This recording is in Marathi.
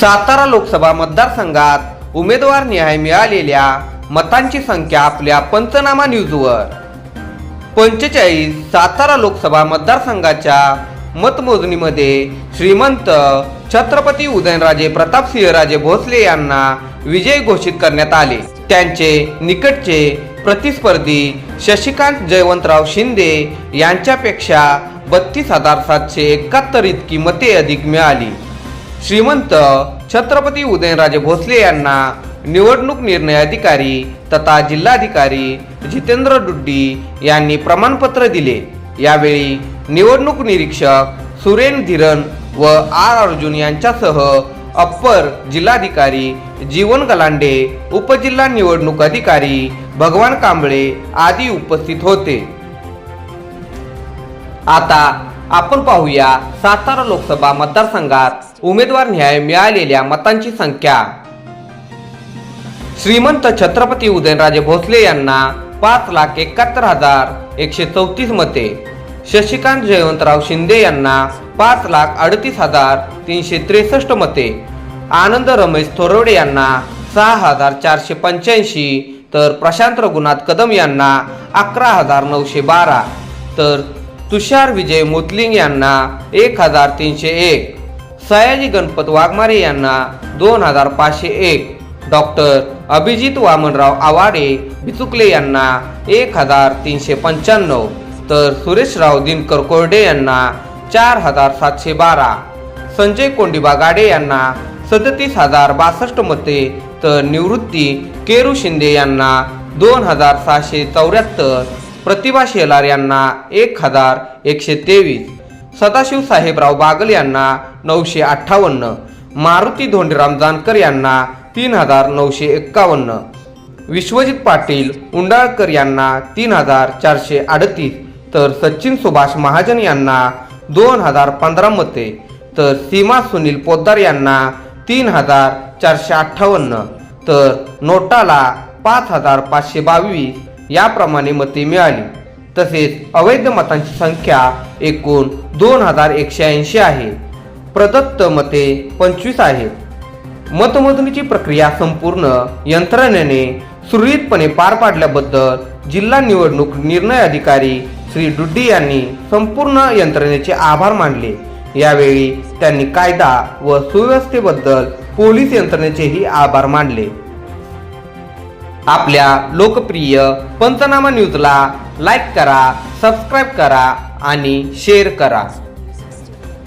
सातारा लोकसभा मतदारसंघात उमेदवार न्याय मिळालेल्या मतांची संख्या आपल्या पंचनामा न्यूजवर. पंचेचाळीस सातारा लोकसभा मतदारसंघाच्या मतमोजणीमध्ये श्रीमंत छत्रपती उदयनराजे प्रतापसिंहराजे भोसले यांना विजय घोषित करण्यात आले. त्यांचे निकटचे प्रतिस्पर्धी शशिकांत जयवंतराव शिंदे यांच्यापेक्षा बत्तीस हजार सातशे एकाहत्तर इतकी मते अधिक मिळाली. श्रीमंत छत्रपती उदयनराजे भोसले यांना निवडणूक निर्णय अधिकारी तथा जिल्हाधिकारी जितेंद्र डुड्डी यांनी प्रमाणपत्र दिले. यावेळी निवडणूक निरीक्षक सुरेन धीरन व आर अर्जुन यांच्यासह अप्पर जिल्हाधिकारी जीवन गलांडे उपजिल्हा निवडणूक अधिकारी भगवान कांबळे आदी उपस्थित होते. आता आपण पाहूया सातारा लोकसभा मतदारसंघात उमेदवार न्याय मिळालेल्या मतांची संख्या. श्रीमंत छत्रपती उदयनराजे भोसले यांना पाच लाख एकाहत्तर हजार एकशे चौतीस मते. शशिकांत जयवंतराव शिंदे यांना पाच लाख अडतीस हजार तीनशे त्रेसष्ट मते. आनंद रमेश थोरवडे यांना सहा हजार चारशे पंच्याऐंशी तर प्रशांत रघुनाथ कदम यांना अकरा हजार नऊशे बारा तर तुषार विजय मुतलिंग यांना एक हजार तीनशे एक सयाजी गणपत वाघमारे यांना दोन हजार पाचशे एक डॉक्टर अभिजित वामनराव आवाडे बिचुकले यांना एक हजार तीनशे पंच्याण्णव तर सुरेशराव दिनकर कोरडे यांना चार हजार सातशे बारा संजय कोंडिबा गाडे यांना सदतीस हजार बासष्ट मते तर निवृत्ती केरू शिंदे यांना दोन हजार सहाशे चौऱ्याहत्तर प्रतिभा शेलार यांना एक हजार एकशे तेवीस. सदाशिव साहेबराव बागल यांना नऊशे अठ्ठावन्न. मारुती धोंडीराम जानकर यांना तीन हजार नऊशे एक्कावन्न. विश्वजित पाटील उंडाळकर यांना तीन हजार चारशे अडतीस. तर सचिन सुभाष महाजन यांना दोन हजार पंधरा मते. तर सीमा सुनील पोद्दार यांना तीन हजार चारशे अठ्ठावन्न. तर नोटाला पाच हजार पाचशे बावीस. याप्रमाणे मते मिळाली. तसेच अवैध मतांची संख्या एकूण दोन हजार एकशे ऐंशी आहे. प्रदत्त मते पंचवीस आहेत मतमोजणीची प्रक्रिया संपूर्ण यंत्रणेने सुरळीतपणे पार पाडल्याबद्दल जिल्हा निवडणूक निर्णय अधिकारी श्री डुड्डी यांनी संपूर्ण यंत्रणेचे आभार मानले. यावेळी त्यांनी कायदा व सुव्यवस्थेबद्दल पोलीस यंत्रणेचेही आभार मानले. आपल्या लोकप्रिय पंचनामा न्यूजला लाईक करा सबस्क्राईब करा आणि शेअर करा.